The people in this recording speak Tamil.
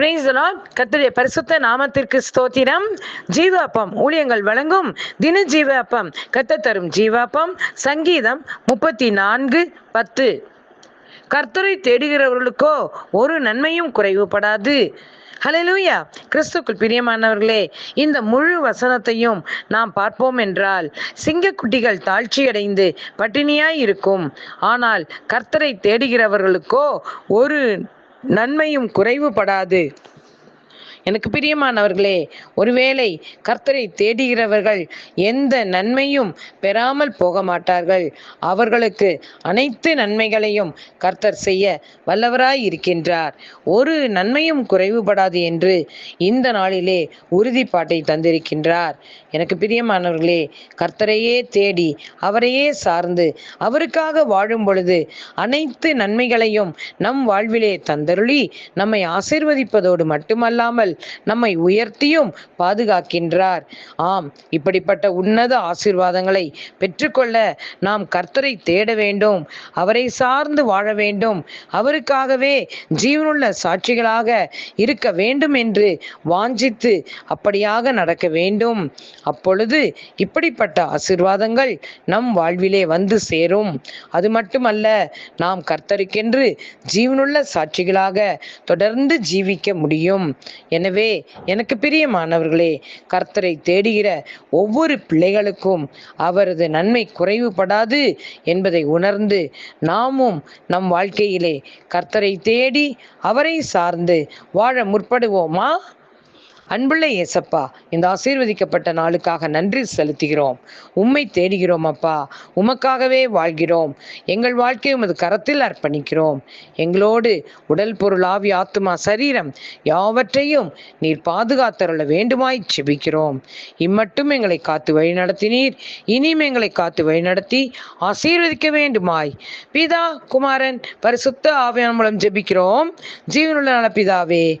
பிரைஸ் கத்துடைய பரிசுத்த நாமத்திற்கு ஸ்தோத்திரம். ஜீவாப்பம் ஊழியங்கள் வழங்கும் தின ஜீவாப்பம். கத்த தரும் ஜீவாப்பம். சங்கீதம் முப்பத்தி நான்கு பத்து. கர்த்தரை தேடுகிறவர்களுக்கோ ஒரு நன்மையும் குறைவுபடாது. ஹலலூயா கிறிஸ்துக்குள் பிரியமானவர்களே இந்த முழு வசனத்தையும் நாம் பார்ப்போம் என்றால் சிங்கக்குட்டிகள் தாழ்ச்சியடைந்து பட்டினியாய் இருக்கும். ஆனால் கர்த்தரை தேடுகிறவர்களுக்கோ ஒரு நன்மையும் குறைவுபடாது. எனக்கு பிரியமானவர்களே ஒருவேளை கர்த்தரை தேடுகிறவர்கள் எந்த நன்மையும் பெறாமல் போக மாட்டார்கள் அவர்களுக்கு அனைத்து நன்மைகளையும் கர்த்தர் செய்ய வல்லவராய் இருக்கின்றார். ஒரு நன்மையும் குறைவுபடாது என்று இந்த நாளிலே உறுதிப்பாட்டை தந்திருக்கின்றார். எனக்கு பிரியமானவர்களே கர்த்தரையே தேடி அவரையே சார்ந்து அவருக்காக வாழும் பொழுது அனைத்து நன்மைகளையும் நம் வாழ்விலே தந்தருளி நம்மை ஆசிர்வதிப்பதோடு மட்டுமல்லாமல் நம்மை உயர்த்தியும் பாதுகாக்கின்றார். ஆம் இப்படிப்பட்ட உன்னத ஆசிர்வாதங்களை பெற்றுக்கொள்ள நாம் கர்த்தரை தேட வேண்டும் அவரை சார்ந்து வாழ வேண்டும் அவருக்காகவே ஜீவனுள்ள சாட்சிகளாக இருக்க வேண்டும் என்று வாஞ்சித்து அப்படியாக நடக்க வேண்டும். அப்பொழுது இப்படிப்பட்ட ஆசிர்வாதங்கள் நம் வாழ்விலே வந்து சேரும். அது மட்டுமல்ல நாம் கர்த்தருக்கென்று ஜீவனுள்ள சாட்சிகளாக தொடர்ந்து ஜீவிக்க முடியும். எனவே எனக்கு பிரியமானவர்களே கர்த்தரை தேடுகிற ஒவ்வொரு பிள்ளைகளுக்கும் அவரது நன்மை குறைவுபடாது என்பதை உணர்ந்து நாமும் நம் வாழ்க்கையிலே கர்த்தரை தேடி அவரை சார்ந்து வாழ முற்படுவோமா? அன்புள்ள ஏசப்பா இந்த ஆசீர்வதிக்கப்பட்ட நாளுக்காக நன்றி செலுத்துகிறோம். உம்மை தேடுகிறோம் அப்பா. உமக்காகவே வாழ்கிறோம். எங்கள் வாழ்க்கையை உமது கரத்தில் அர்ப்பணிக்கிறோம். எங்களோடு உடல் பொருள் ஆவி ஆத்துமா சரீரம் யாவற்றையும் நீர் பாதுகாத்தருள வேண்டுமாய் செபிக்கிறோம். இம்மட்டும் எங்களை காத்து வழிநடத்தினீர். இனியும் எங்களை காத்து வழிநடத்தி ஆசீர்வதிக்க வேண்டுமாய். பிதா குமாரன் பரிசுத்த ஆவியான மூலம் ஜெபிக்கிறோம். ஜீவனுள்ள நல பிதாவே